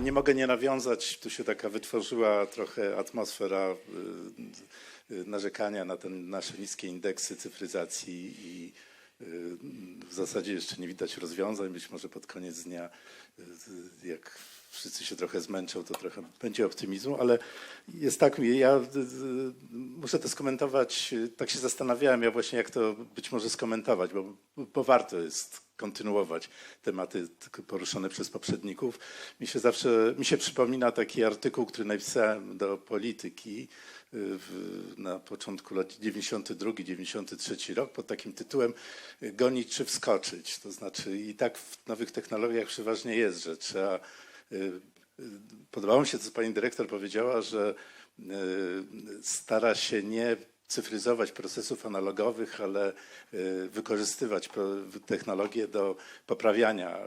No nie mogę nie nawiązać, tu się taka wytworzyła trochę atmosfera y, y, narzekania na te nasze niskie indeksy cyfryzacji i y, w zasadzie jeszcze nie widać rozwiązań. Być może pod koniec dnia, jak wszyscy się trochę zmęczą, to trochę będzie optymizmu, ale jest tak, ja muszę to skomentować, tak się zastanawiałem ja właśnie, jak to być może skomentować, bo, bo warto jest kontynuować tematy poruszone przez poprzedników. Mi się zawsze, mi się przypomina taki artykuł, który napisałem do polityki y, w, na początku lat 92-93 rok pod takim tytułem Gonić czy wskoczyć. To znaczy i tak w nowych technologiach przeważnie jest, że trzeba y, y, Podobało mi się, co pani dyrektor powiedziała, że stara się nie cyfryzować procesów analogowych, ale y, wykorzystywać technologię do poprawiania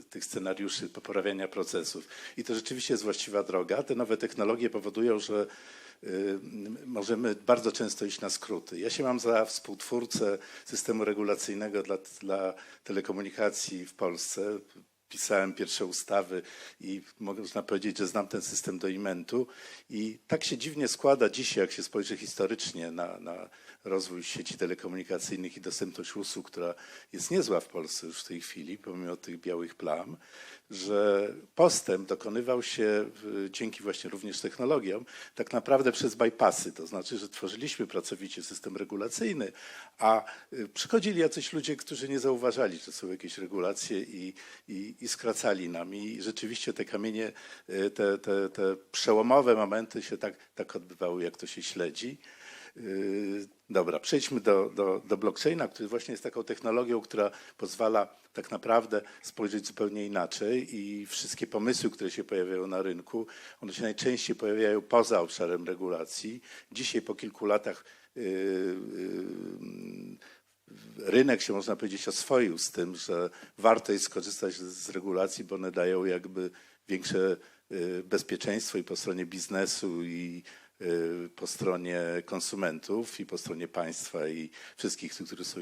y, tych scenariuszy, poprawiania procesów. I to rzeczywiście jest właściwa droga. Te nowe technologie powodują, że y, możemy bardzo często iść na skróty. Ja się mam za współtwórcę systemu regulacyjnego dla, dla telekomunikacji w Polsce pisałem pierwsze ustawy i można powiedzieć, że znam ten system do imentu. I tak się dziwnie składa dzisiaj, jak się spojrzy historycznie na, na rozwój sieci telekomunikacyjnych i dostępność usług, która jest niezła w Polsce już w tej chwili, pomimo tych białych plam, że postęp dokonywał się dzięki właśnie również technologiom, tak naprawdę przez bypassy. To znaczy, że tworzyliśmy pracowicie system regulacyjny, a y, przychodzili jacyś ludzie, którzy nie zauważali, że są jakieś regulacje i, i, i skracali nam. I rzeczywiście te kamienie, y, te, te, te przełomowe momenty się tak, tak odbywały, jak to się śledzi. Yy, Dobra, przejdźmy do, do, do blockchaina, który właśnie jest taką technologią, która pozwala tak naprawdę spojrzeć zupełnie inaczej i wszystkie pomysły, które się pojawiają na rynku, one się najczęściej pojawiają poza obszarem regulacji. Dzisiaj po kilku latach yy, yy, rynek się można powiedzieć oswoił z tym, że warto jest skorzystać z regulacji, bo one dają jakby większe bezpieczeństwo i po stronie biznesu i po stronie konsumentów i po stronie państwa i wszystkich tych, którzy są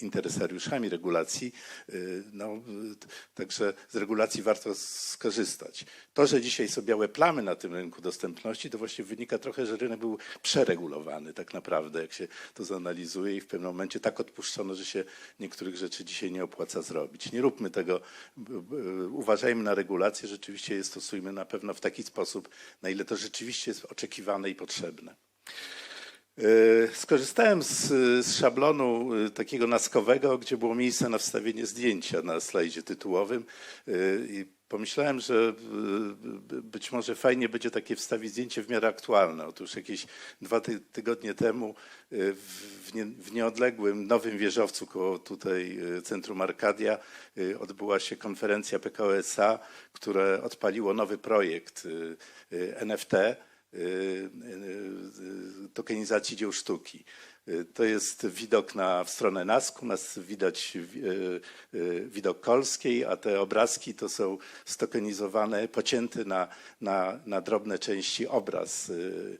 interesariuszami regulacji. Y, No, y, także z regulacji warto skorzystać. To, że dzisiaj są białe plamy na tym rynku dostępności, to właśnie wynika trochę, że rynek był przeregulowany tak naprawdę, jak się to zanalizuje i w pewnym momencie tak odpuszczono, że się niektórych rzeczy dzisiaj nie opłaca zrobić. Nie róbmy tego, uważajmy na regulacje, rzeczywiście je stosujmy na pewno w taki sposób, na ile to rzeczywiście jest oczekiwane i potrzebne. E, Skorzystałem z, z szablonu e, takiego naskowego, gdzie było miejsce na wstawienie zdjęcia na slajdzie tytułowym e, i pomyślałem, że być może fajnie będzie takie wstawić zdjęcie w miarę aktualne. Otóż jakieś dwa ty, tygodnie temu w, nie, w nieodległym Nowym Wieżowcu koło tutaj Centrum Arkadia odbyła się konferencja PKO SA, które odpaliło nowy projekt NFT tokenizacji dzieł sztuki. To jest widok na w stronę Nasku, nas widać y, y, widok Kolskiej, a te obrazki to są stokenizowane, pocięty na, na, na drobne części obraz y,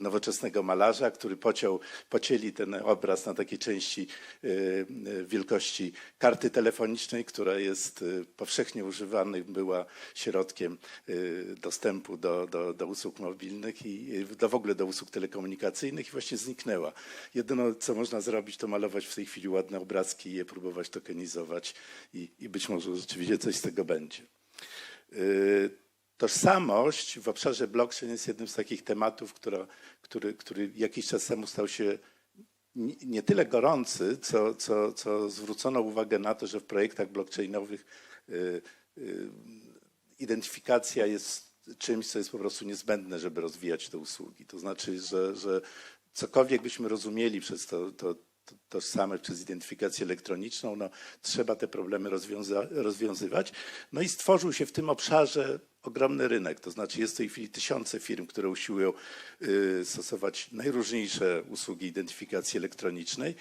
nowoczesnego malarza, który pociął, pocięli ten obraz na takie części wielkości karty telefonicznej, która jest powszechnie używany, była środkiem dostępu do, do, do usług mobilnych i do, w ogóle do usług telekomunikacyjnych i właśnie zniknęła. Jedyne, co można zrobić, to malować w tej chwili ładne obrazki i je próbować tokenizować i, i być może rzeczywiście coś z tego będzie. Y, Tożsamość w obszarze blockchain jest jednym z takich tematów, która, który, który jakiś czas temu stał się nie tyle gorący, co, co, co zwrócono uwagę na to, że w projektach blockchainowych y, y, identyfikacja jest czymś, co jest po prostu niezbędne, żeby rozwijać te usługi. To znaczy, że, że cokolwiek byśmy rozumieli przez to, to, to tożsamość, przez identyfikację elektroniczną, no, trzeba te problemy rozwiąza- rozwiązywać. No i stworzył się w tym obszarze ogromny rynek. To znaczy jest w tej chwili tysiące firm, które usiłują y, stosować najróżniejsze usługi identyfikacji elektronicznej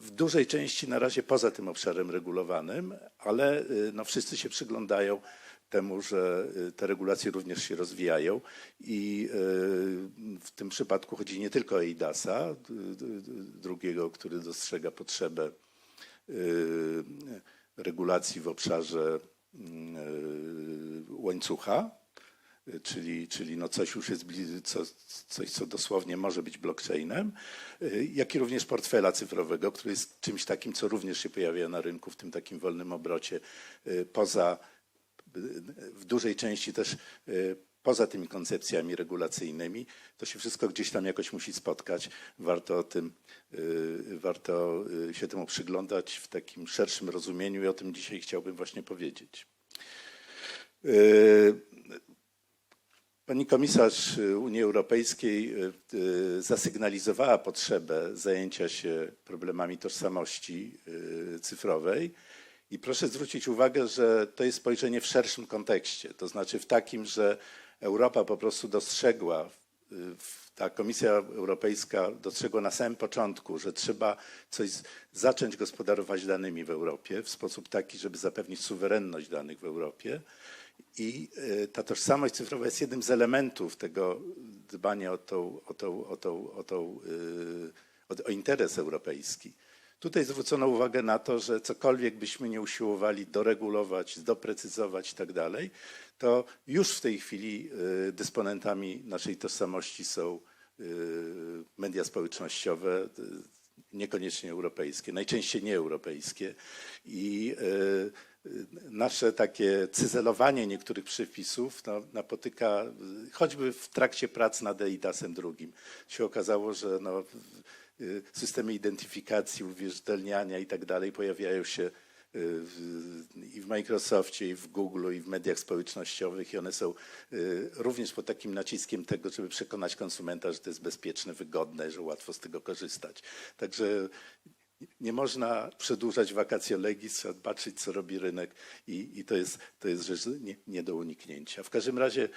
w dużej części na razie poza tym obszarem regulowanym, ale y, no, wszyscy się przyglądają temu, że y, te regulacje również się rozwijają i y, w tym przypadku chodzi nie tylko o EIDAS-a, y, drugiego, który dostrzega potrzebę regulacji w obszarze łańcucha, czyli, czyli no coś już jest, coś, co dosłownie może być blockchainem, jak i również portfela cyfrowego, który jest czymś takim, co również się pojawia na rynku w tym takim wolnym obrocie, poza w dużej części też y, poza tymi koncepcjami regulacyjnymi, to się wszystko gdzieś tam jakoś musi spotkać. Warto o tym, y, warto y, się temu przyglądać w takim szerszym rozumieniu i o tym dzisiaj chciałbym właśnie powiedzieć. Pani komisarz Unii Europejskiej zasygnalizowała potrzebę zajęcia się problemami tożsamości cyfrowej. I proszę zwrócić uwagę, że to jest spojrzenie w szerszym kontekście, to znaczy w takim, że Europa po prostu dostrzegła, y, ta Komisja Europejska dostrzegła na samym początku, że trzeba coś zacząć gospodarować danymi w Europie w sposób taki, żeby zapewnić suwerenność danych w Europie. I y, ta tożsamość cyfrowa jest jednym z elementów tego dbania o, tą, o, tą, o, tą, o, tą, y, o interes europejski. Tutaj zwrócono uwagę na to, że cokolwiek byśmy nie usiłowali doregulować, doprecyzować i tak to już w tej chwili y, dysponentami naszej tożsamości są y, media społecznościowe, y, niekoniecznie europejskie, najczęściej nieeuropejskie. I nasze takie cyzelowanie niektórych przepisów no, napotyka, choćby w trakcie prac nad EIDAS-em drugim, się okazało, że no, systemy identyfikacji, uwierzytelniania i tak dalej pojawiają się y, w, i w Microsoftie, i w Google, i w mediach społecznościowych i one są y, również pod takim naciskiem tego, żeby przekonać konsumenta, że to jest bezpieczne, wygodne, że łatwo z tego korzystać. Także nie można przedłużać vacatio legis, trzeba patrzeć, co robi rynek i, i to, jest, to jest rzecz nie, nie do uniknięcia. W każdym razie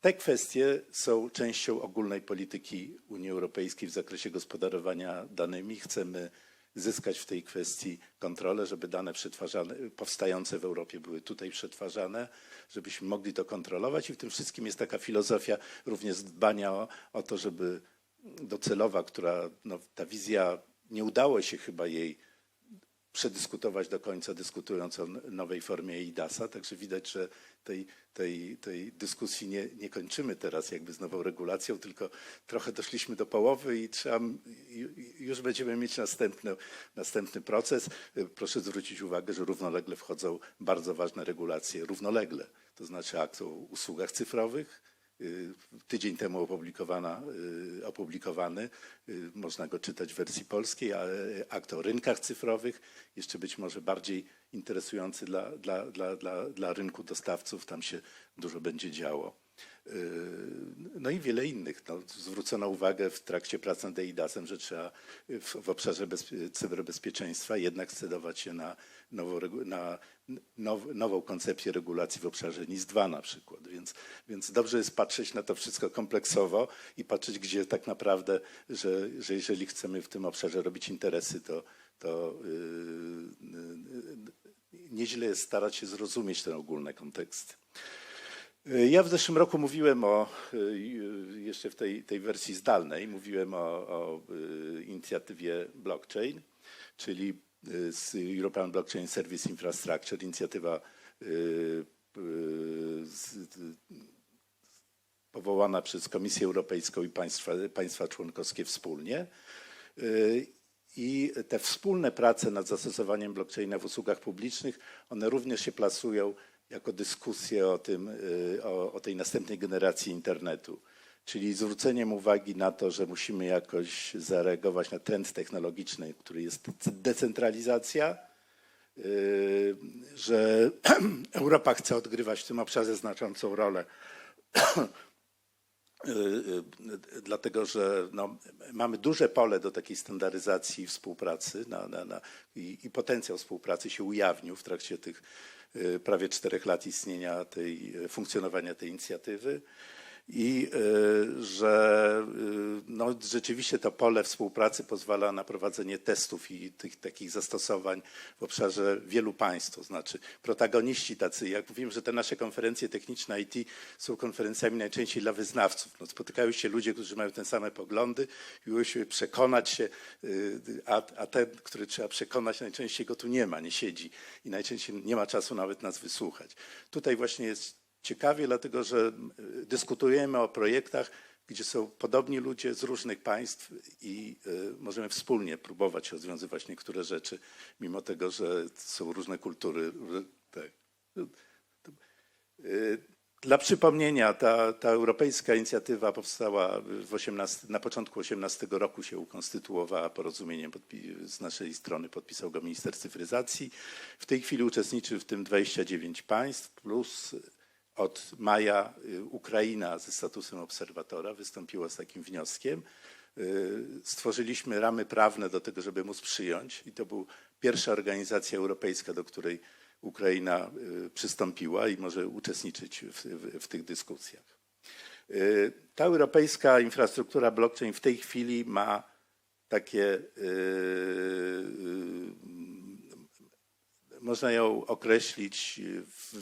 te kwestie są częścią ogólnej polityki Unii Europejskiej w zakresie gospodarowania danymi. Chcemy zyskać w tej kwestii kontrolę, żeby dane przetwarzane, powstające w Europie były tutaj przetwarzane, żebyśmy mogli to kontrolować i w tym wszystkim jest taka filozofia również dbania o, o to, żeby docelowa, która no, ta wizja nie udało się chyba jej przedyskutować do końca, dyskutując o nowej formie EIDAS-a. Także widać, że tej, tej, tej dyskusji nie, nie kończymy teraz jakby z nową regulacją, tylko trochę doszliśmy do połowy i trzeba, już będziemy mieć następny, następny proces. Proszę zwrócić uwagę, że równolegle wchodzą bardzo ważne regulacje, równolegle, to znaczy akt o usługach cyfrowych, tydzień temu opublikowana, y, opublikowany. y, Można go czytać w wersji polskiej, ale akt o rynkach cyfrowych, jeszcze być może bardziej interesujący dla, dla, dla, dla, dla rynku dostawców. Tam się dużo będzie działo. Y, No i wiele innych. No, zwrócono uwagę w trakcie prac nad EIDAS-em, że trzeba w, w obszarze bezpie- cyberbezpieczeństwa jednak scedować się na, regu- na now, nową koncepcję regulacji w obszarze NIS-2 na przykład. Więc, więc dobrze jest patrzeć na to wszystko kompleksowo i patrzeć, gdzie tak naprawdę, że, że jeżeli chcemy w tym obszarze robić interesy, to, to yy, yy, nieźle jest starać się zrozumieć ten ogólny kontekst. Ja w zeszłym roku mówiłem o, y, jeszcze w tej, tej wersji zdalnej, mówiłem o, o y, inicjatywie blockchain, czyli y, European Blockchain Service Infrastructure, inicjatywa y, y, powołana przez Komisję Europejską i państwa, państwa członkowskie wspólnie. Y, I te wspólne prace nad zastosowaniem blockchaina w usługach publicznych, one również się plasują jako dyskusje o, tym, y, o, o tej następnej generacji internetu. Czyli zwróceniem uwagi na to, że musimy jakoś zareagować na trend technologiczny, który jest decentralizacja, y, że Europa chce odgrywać w tym obszarze znaczącą rolę dlatego że no, mamy duże pole do takiej standaryzacji współpracy na, na, na, i, i potencjał współpracy się ujawnił w trakcie tych y, prawie czterech lat istnienia tej, y, funkcjonowania tej inicjatywy i y, że y, no, rzeczywiście to pole współpracy pozwala na prowadzenie testów i tych takich zastosowań w obszarze wielu państw. To znaczy protagoniści tacy, jak mówiłem, że te nasze konferencje techniczne IT są konferencjami najczęściej dla wyznawców. No, spotykają się ludzie, którzy mają te same poglądy i muszą przekonać się, y, a, a ten, który trzeba przekonać, najczęściej go tu nie ma, nie siedzi i najczęściej nie ma czasu nawet nas wysłuchać. Tutaj właśnie jest ciekawie, dlatego że dyskutujemy o projektach, gdzie są podobni ludzie z różnych państw i y, możemy wspólnie próbować rozwiązywać niektóre rzeczy, mimo tego, że są różne kultury. Tak. Y, Dla przypomnienia, ta, ta europejska inicjatywa powstała w 18, na początku 18 roku się ukonstytuowała porozumieniem z naszej strony, podpisał go minister cyfryzacji. W tej chwili uczestniczy w tym 29 państw, plus od maja y, Ukraina ze statusem obserwatora wystąpiła z takim wnioskiem. Y, Stworzyliśmy ramy prawne do tego, żeby móc przyjąć i to była pierwsza organizacja europejska, do której Ukraina y, przystąpiła i może uczestniczyć w, w, w tych dyskusjach. Ta europejska infrastruktura blockchain w tej chwili ma takie, można ją określić w,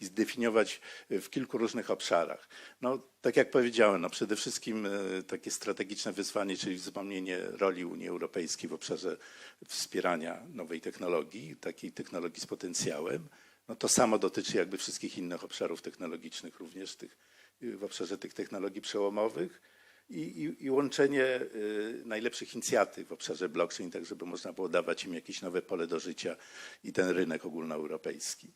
i zdefiniować w kilku różnych obszarach. No, tak jak powiedziałem, no przede wszystkim y, takie strategiczne wyzwanie, czyli wzmocnienie roli Unii Europejskiej w obszarze wspierania nowej technologii, takiej technologii z potencjałem. No to samo dotyczy jakby wszystkich innych obszarów technologicznych, również tych, y, w obszarze tych technologii przełomowych i, i, i łączenie y, najlepszych inicjatyw w obszarze blockchain, tak żeby można było dawać im jakieś nowe pole do życia i ten rynek ogólnoeuropejski.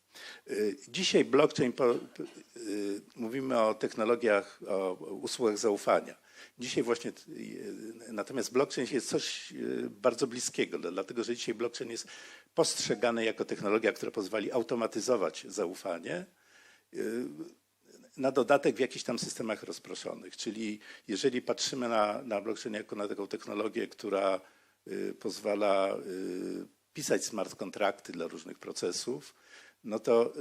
Y, Dzisiaj blockchain, po, y, mówimy o technologiach, o usługach zaufania. Dzisiaj właśnie, natomiast blockchain jest coś bardzo bliskiego, dlatego że dzisiaj blockchain jest postrzegany jako technologia, która pozwoli automatyzować zaufanie, na dodatek w jakichś tam systemach rozproszonych. Czyli jeżeli patrzymy na, na blockchain jako na taką technologię, która y, pozwala y, pisać smart kontrakty dla różnych procesów, no to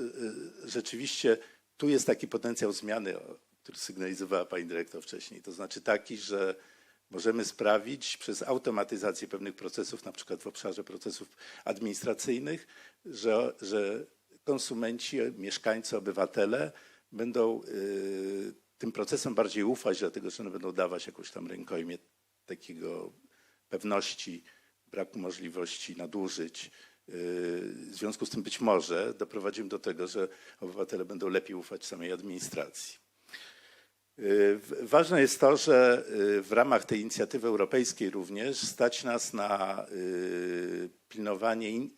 y, rzeczywiście tu jest taki potencjał zmiany, który sygnalizowała pani dyrektor wcześniej. To znaczy taki, że możemy sprawić przez automatyzację pewnych procesów, na przykład w obszarze procesów administracyjnych, że, że konsumenci, mieszkańcy, obywatele będą y, tym procesom bardziej ufać, dlatego że one będą dawać jakąś tam rękojmię takiego pewności, braku możliwości nadużyć. Y, W związku z tym być może doprowadzimy do tego, że obywatele będą lepiej ufać samej administracji. Y, Ważne jest to, że w ramach tej inicjatywy europejskiej również stać nas na pilnowanie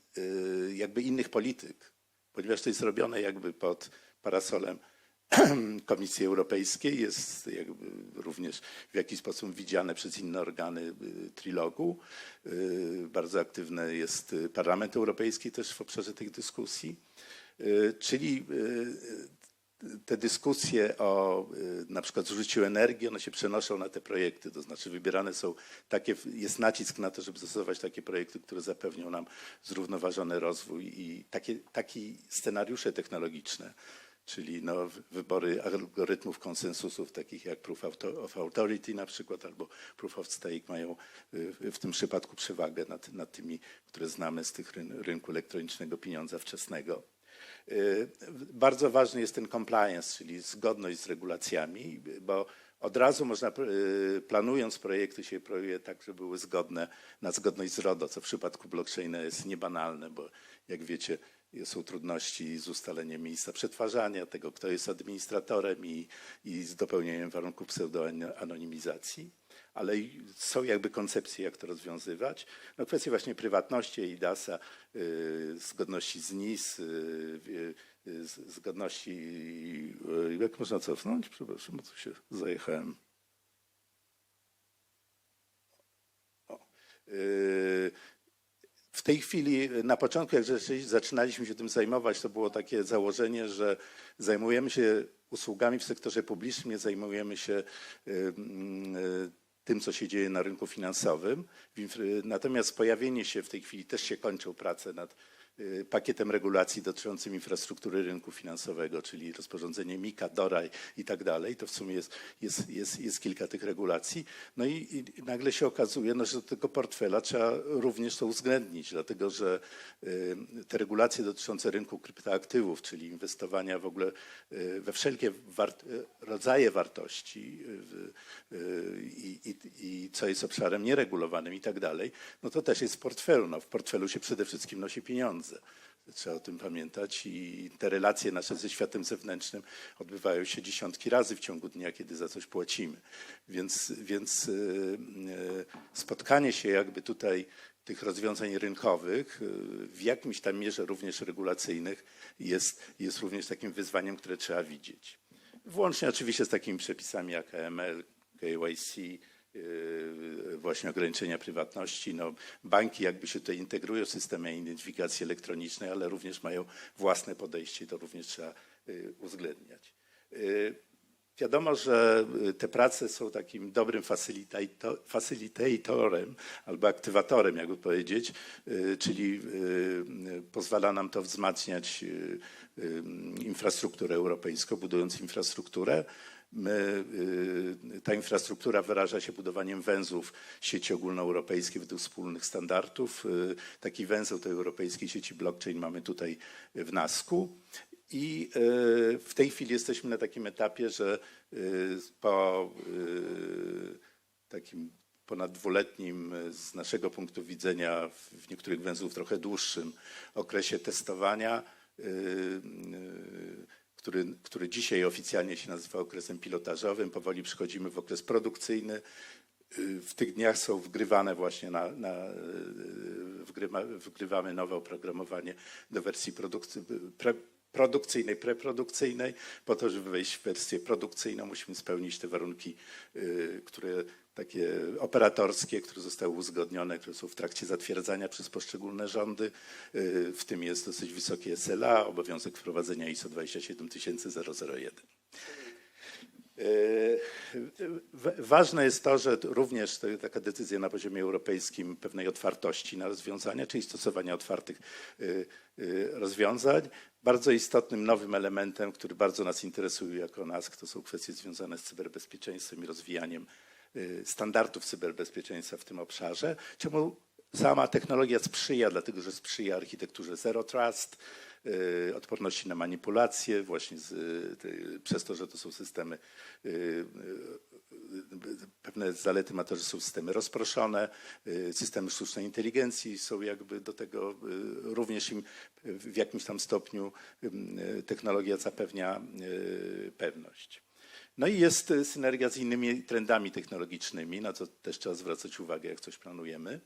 jakby innych polityk, ponieważ to jest robione jakby pod parasolem Komisji Europejskiej, jest jakby również w jakiś sposób widziane przez inne organy y, trilogu. Y, Bardzo aktywny jest Parlament Europejski też w obszarze tych dyskusji. Y, Czyli te dyskusje o na przykład zużyciu energii, one się przenoszą na te projekty, to znaczy wybierane są takie, jest nacisk na to, żeby stosować takie projekty, które zapewnią nam zrównoważony rozwój i takie, takie scenariusze technologiczne, czyli no, wybory algorytmów konsensusów, takich jak Proof of Authority na przykład, albo Proof of Stake mają y, w tym przypadku przewagę nad, nad tymi, które znamy z tych ryn- rynku elektronicznego pieniądza wczesnego. Y, Bardzo ważny jest ten compliance, czyli zgodność z regulacjami, bo od razu można, y, planując projekty, się projektuje tak, żeby były zgodne na zgodność z RODO, co w przypadku blockchaina jest niebanalne, bo jak wiecie, są trudności z ustaleniem miejsca przetwarzania, tego, kto jest administratorem i, i z dopełnieniem warunków pseudoanonimizacji ale są jakby koncepcje, jak to rozwiązywać. No kwestie właśnie prywatności EIDAS-a, y, zgodności z NIS, y, y, y, z- zgodności, y, jak można cofnąć? Przepraszam, bo tu się zajechałem. O. Y, w tej chwili, na początku, jak zaczynaliśmy się tym zajmować, to było takie założenie, że zajmujemy się usługami w sektorze publicznym, nie zajmujemy się y, mm, y, tym, co się dzieje na rynku finansowym. Natomiast pojawienie się w tej chwili też się kończą prace nad y, pakietem regulacji dotyczącym infrastruktury rynku finansowego, czyli rozporządzenie MIKA, DORA i- tak dalej. To w sumie jest, jest, jest, jest kilka tych regulacji. No i, i nagle się okazuje, no, że do tego portfela trzeba również to uwzględnić, dlatego że y, te regulacje dotyczące rynku kryptoaktywów, czyli inwestowania w ogóle y, we wszelkie wart- y, rodzaje wartości y, y, i, i, i co jest obszarem nieregulowanym i tak dalej, no to też jest w portfelu. No, w portfelu się przede wszystkim nosi pieniądze. Trzeba o tym pamiętać i te relacje nasze ze światem zewnętrznym odbywają się dziesiątki razy w ciągu dnia, kiedy za coś płacimy. Więc, więc y, y, spotkanie się jakby tutaj tych rozwiązań rynkowych, y, w jakimś tam mierze również regulacyjnych, jest, jest również takim wyzwaniem, które trzeba widzieć. Włącznie oczywiście z takimi przepisami jak AML, KYC, właśnie ograniczenia prywatności. No, banki jakby się tutaj integrują w systemy identyfikacji elektronicznej, ale również mają własne podejście i to również trzeba yy, uwzględniać. Yy, Wiadomo, że te prace są takim dobrym facilitato- facilitatorem albo aktywatorem, jakby powiedzieć, czyli pozwala nam to wzmacniać infrastrukturę europejską, budując infrastrukturę. My, y, ta infrastruktura wyraża się budowaniem węzłów sieci ogólnoeuropejskiej według wspólnych standardów. Y, Taki węzeł tej europejskiej sieci blockchain mamy tutaj w Nasku. I w tej chwili jesteśmy na takim etapie, że po takim ponad dwuletnim, z naszego punktu widzenia, w niektórych węzłów trochę dłuższym okresie testowania, który, który dzisiaj oficjalnie się nazywa okresem pilotażowym, powoli przechodzimy w okres produkcyjny. W tych dniach są wgrywane właśnie na, na wgrywa, wgrywamy nowe oprogramowanie do wersji pre, produkcyjnej, preprodukcyjnej. Po to, żeby wejść w wersję produkcyjną, musimy spełnić te warunki, y, które takie operatorskie, które zostały uzgodnione, które są w trakcie zatwierdzania przez poszczególne rządy. Y, W tym jest dosyć wysokie SLA, obowiązek wprowadzenia ISO 27001. Wa- Ważne jest to, że również taka decyzja na poziomie europejskim pewnej otwartości na rozwiązania, czyli stosowania otwartych y, y, rozwiązań. Bardzo istotnym nowym elementem, który bardzo nas interesuje jako NASK, to są kwestie związane z cyberbezpieczeństwem i rozwijaniem y, standardów cyberbezpieczeństwa w tym obszarze, czemu sama technologia sprzyja, dlatego że sprzyja architekturze Zero Trust, y, odporności na manipulacje, właśnie z, y, ty- przez to, że to są systemy, y, y, pewne zalety ma to, że są systemy rozproszone, y, systemy sztucznej inteligencji są jakby do tego, y, również im w jakimś tam stopniu y, technologia zapewnia y, pewność. No i jest y, synergia z innymi trendami technologicznymi, na co też trzeba zwracać uwagę, jak coś planujemy,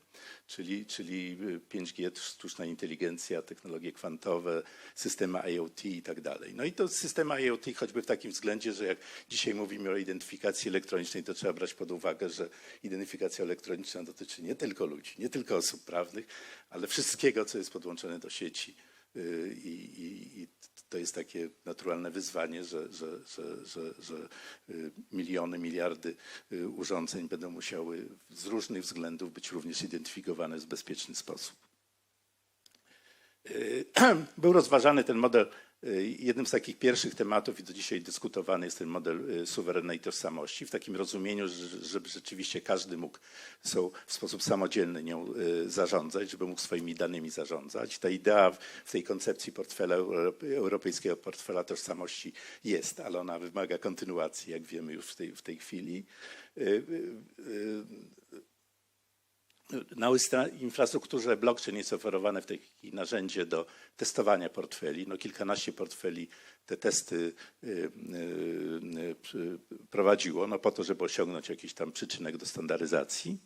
czyli, czyli y, 5G, sztuczna inteligencja, technologie kwantowe, systemy IoT i tak dalej. No i to systemy IoT choćby w takim względzie, że jak dzisiaj mówimy o identyfikacji elektronicznej, to trzeba brać pod uwagę, że identyfikacja elektroniczna dotyczy nie tylko ludzi, nie tylko osób prawnych, ale wszystkiego, co jest podłączone do sieci. Y, I, i, i to jest takie naturalne wyzwanie, że, że, że, że, że y, miliony, miliardy y, urządzeń będą musiały z różnych względów być również identyfikowane w bezpieczny sposób. Y, Był rozważany ten model, jednym z takich pierwszych tematów i do dzisiaj dyskutowany jest ten model y, suwerennej tożsamości w takim rozumieniu, że- żeby rzeczywiście każdy mógł w sposób samodzielny nią y, zarządzać, żeby mógł swoimi danymi zarządzać. Ta idea w- tej koncepcji portfela, Euro- europejskiego portfela tożsamości jest, ale ona wymaga kontynuacji, jak wiemy już w tej, w tej chwili. Na infrastrukturze blockchain jest oferowane w tej chwili narzędzie do testowania portfeli. No kilkanaście portfeli te testy y, y, y, prowadziło, no po to, żeby osiągnąć jakiś tam przyczynek do standaryzacji.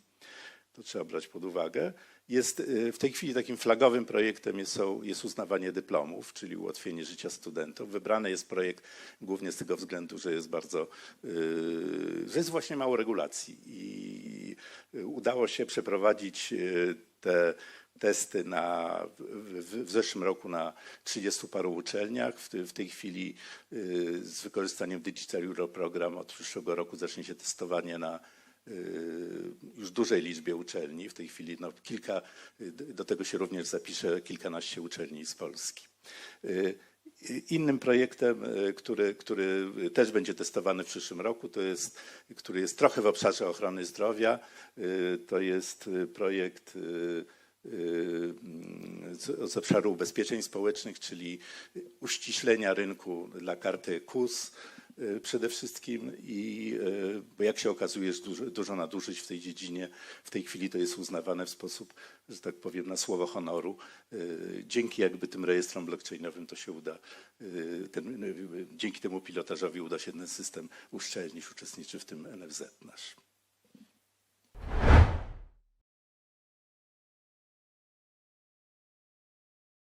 To trzeba brać pod uwagę. Jest y, w tej chwili takim flagowym projektem jest, jest uznawanie dyplomów, czyli ułatwienie życia studentów. Wybrany jest projekt głównie z tego względu, że jest bardzo, y, że jest właśnie mało regulacji i y, udało się przeprowadzić te testy na, w, w zeszłym roku na 30 paru uczelniach. W, w tej chwili z wykorzystaniem Digital Euro Program od przyszłego roku zacznie się testowanie na już dużej liczbie uczelni. W tej chwili no, kilka, y, do tego się również zapisze kilkanaście uczelni z Polski. Y, Innym projektem, y, który, który też będzie testowany w przyszłym roku, to jest, który jest trochę w obszarze ochrony zdrowia, y, to jest y, projekt y, y, z, obszaru ubezpieczeń społecznych, czyli uściślenia rynku dla karty KUS, y, przede wszystkim i y, bo jak się okazuje jest dużo, dużo nadużyć w tej dziedzinie. W tej chwili to jest uznawane w sposób, że tak powiem, na słowo honoru. Y, Dzięki jakby tym rejestrom blockchainowym to się uda, ten, dzięki temu pilotażowi uda się ten system uszczelnić, uczestniczy w tym NFZ nasz.